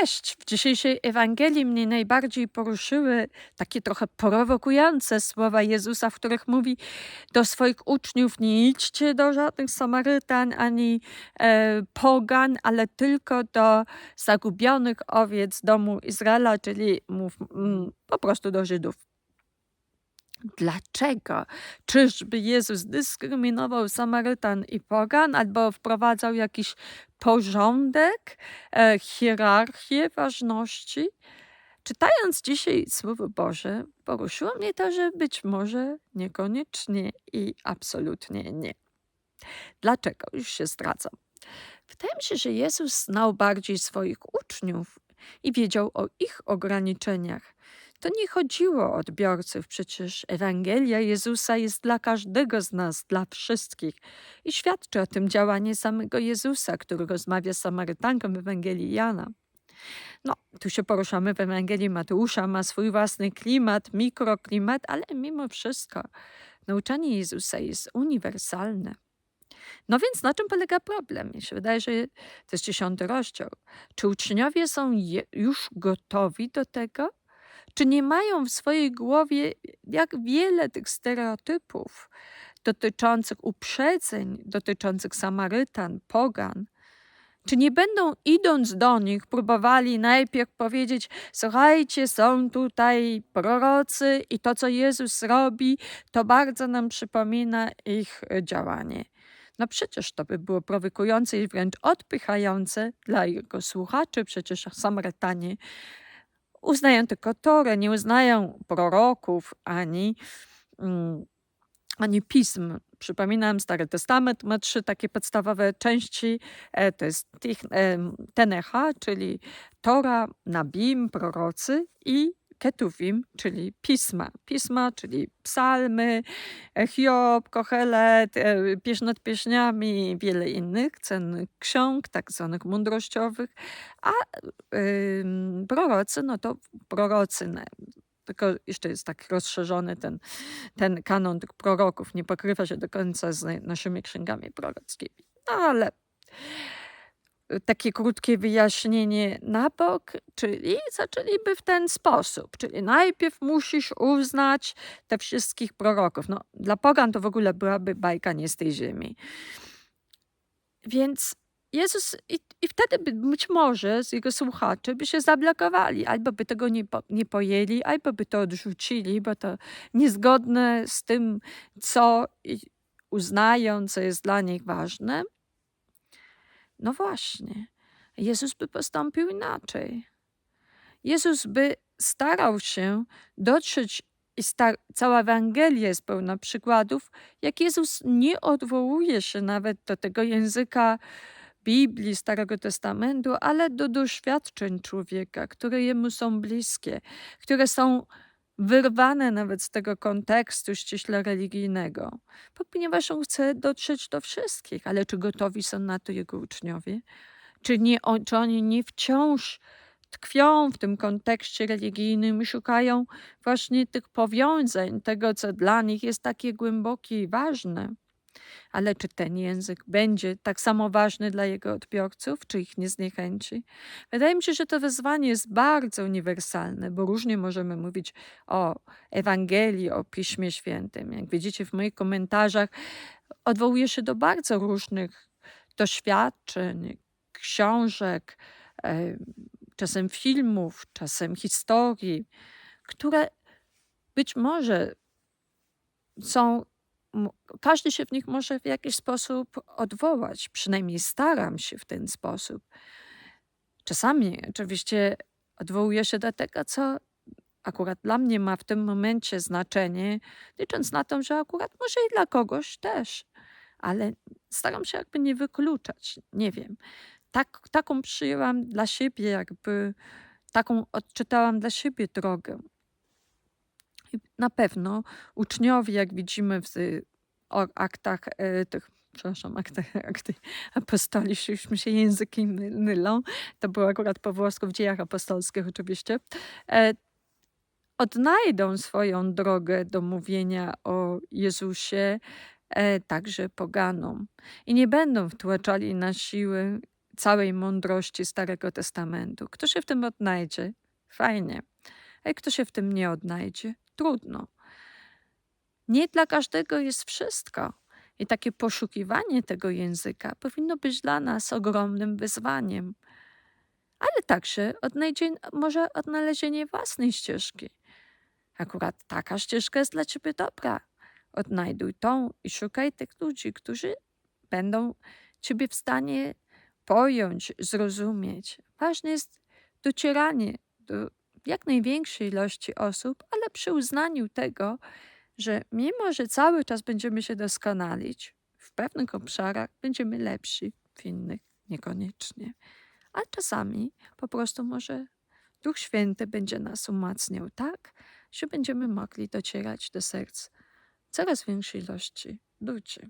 Cześć! W dzisiejszej Ewangelii mnie najbardziej poruszyły takie trochę prowokujące słowa Jezusa, w których mówi do swoich uczniów: Nie idźcie do żadnych Samarytan ani e, pogan, ale tylko do zagubionych owiec domu Izraela, czyli mów, mm, po prostu do Żydów. Dlaczego? Czyżby Jezus dyskryminował Samarytan i pogan, albo wprowadzał jakiś porządek, e, hierarchię ważności? Czytając dzisiaj Słowo Boże, poruszyło mnie to, że być może niekoniecznie i absolutnie nie. Dlaczego? Już się zdradzam. Wydaje mi się, że Jezus znał bardziej swoich uczniów i wiedział o ich ograniczeniach. To nie chodziło o odbiorców, przecież Ewangelia Jezusa jest dla każdego z nas, dla wszystkich. I świadczy o tym działanie samego Jezusa, który rozmawia z Samarytanką w Ewangelii Jana. No, tu się poruszamy w Ewangelii Mateusza, ma swój własny klimat, mikroklimat, ale mimo wszystko nauczanie Jezusa jest uniwersalne. No więc na czym polega problem? Mi się wydaje, że to jest dziesiąty rozdział. Czy uczniowie są już gotowi do tego? Czy nie mają w swojej głowie jak wiele tych stereotypów dotyczących uprzedzeń, dotyczących Samarytan, pogan? Czy nie będą, idąc do nich, próbowali najpierw powiedzieć: Słuchajcie, są tutaj prorocy, i to, co Jezus robi, to bardzo nam przypomina ich działanie. No przecież to by było prowokujące i wręcz odpychające dla jego słuchaczy. Przecież Samarytanie uznają tylko Torę, nie uznają proroków ani, mm, ani pism. Przypominam, Stary Testament ma trzy takie podstawowe części. E, to jest Tenecha, czyli Tora, Nabim, prorocy i Ketuvim, czyli pisma. Pisma, czyli psalmy, Hiob, Kohelet, e, pieśń nad pieśniami wiele innych cennych ksiąg, tak zwanych mądrościowych, a yy, prorocy, no to prorocy, tylko jeszcze jest tak rozszerzony ten, ten kanon tych proroków, nie pokrywa się do końca z naszymi księgami prorockimi. No ale takie krótkie wyjaśnienie na bok, czyli zaczęliby w ten sposób. Czyli najpierw musisz uznać te wszystkich proroków. No, dla pogan to w ogóle byłaby bajka nie z tej ziemi. Więc Jezus, i, i wtedy by, być może z jego słuchaczy by się zablokowali, albo by tego nie, po, nie pojęli, albo by to odrzucili, bo to niezgodne z tym, co uznają, co jest dla nich ważne. No właśnie, Jezus by postąpił inaczej. Jezus by starał się dotrzeć, i star- cała Ewangelia jest pełna przykładów, jak Jezus nie odwołuje się nawet do tego języka Biblii, Starego Testamentu, ale do doświadczeń człowieka, które jemu są bliskie, które są wyrwane nawet z tego kontekstu ściśle religijnego, ponieważ on chce dotrzeć do wszystkich. Ale czy gotowi są na to jego uczniowie? Czy, nie, czy oni nie wciąż tkwią w tym kontekście religijnym i szukają właśnie tych powiązań, tego, co dla nich jest takie głębokie i ważne? Ale czy ten język będzie tak samo ważny dla jego odbiorców, czy ich nie zniechęci? Wydaje mi się, że to wezwanie jest bardzo uniwersalne, bo różnie możemy mówić o Ewangelii, o Piśmie Świętym. Jak widzicie w moich komentarzach, odwołuję się do bardzo różnych doświadczeń, książek, czasem filmów, czasem historii, które być może są każdy się w nich może w jakiś sposób odwołać. Przynajmniej staram się w ten sposób. Czasami oczywiście odwołuję się do tego, co akurat dla mnie ma w tym momencie znaczenie, licząc na to, że akurat może i dla kogoś też, ale staram się jakby nie wykluczać. Nie wiem. Tak, taką przyjęłam dla siebie, jakby taką odczytałam dla siebie drogę. Na pewno uczniowie, jak widzimy w aktach e, tych, przepraszam, akty apostoli, już mi się języki mylą, to było akurat po włosku w dziejach apostolskich oczywiście, e, odnajdą swoją drogę do mówienia o Jezusie e, także poganom i nie będą wtłaczali na siłę całej mądrości Starego Testamentu. Kto się w tym odnajdzie? Fajnie. A kto się w tym nie odnajdzie? Trudno. Nie dla każdego jest wszystko. I takie poszukiwanie tego języka powinno być dla nas ogromnym wyzwaniem. Ale także może odnalezienie własnej ścieżki. Akurat taka ścieżka jest dla ciebie dobra. Odnajduj tą i szukaj tych ludzi, którzy będą ciebie w stanie pojąć, zrozumieć. Ważne jest docieranie do jak największej ilości osób, ale przy uznaniu tego, że mimo, że cały czas będziemy się doskonalić, w pewnych obszarach będziemy lepsi, w innych niekoniecznie. A czasami po prostu może Duch Święty będzie nas umacniał tak, że będziemy mogli docierać do serc coraz większej ilości ludzi.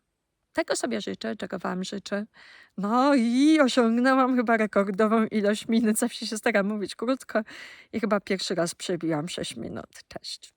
Tego sobie życzę, czego Wam życzę. No i osiągnęłam chyba rekordową ilość minut. Zawsze się staram mówić krótko i chyba pierwszy raz przebiłam 6 minut. Cześć.